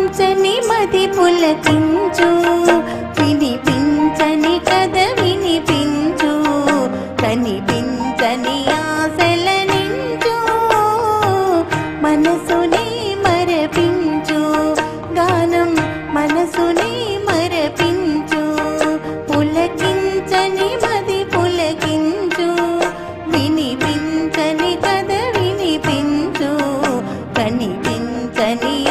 పులకించని మది పులకించు వినిపించని మనసుని మరపించు. గానం మనసుని మరపించు. పులకించని మది పులకించు. వినిపించని కథ వినిపించు. కనిపించని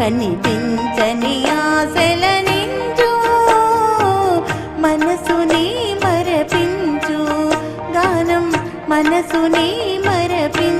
కనిపించని ఆశల నించు. మనసుని మరపించు. గానం మనసుని మరపించు.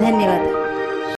ధన్యవాదాలు.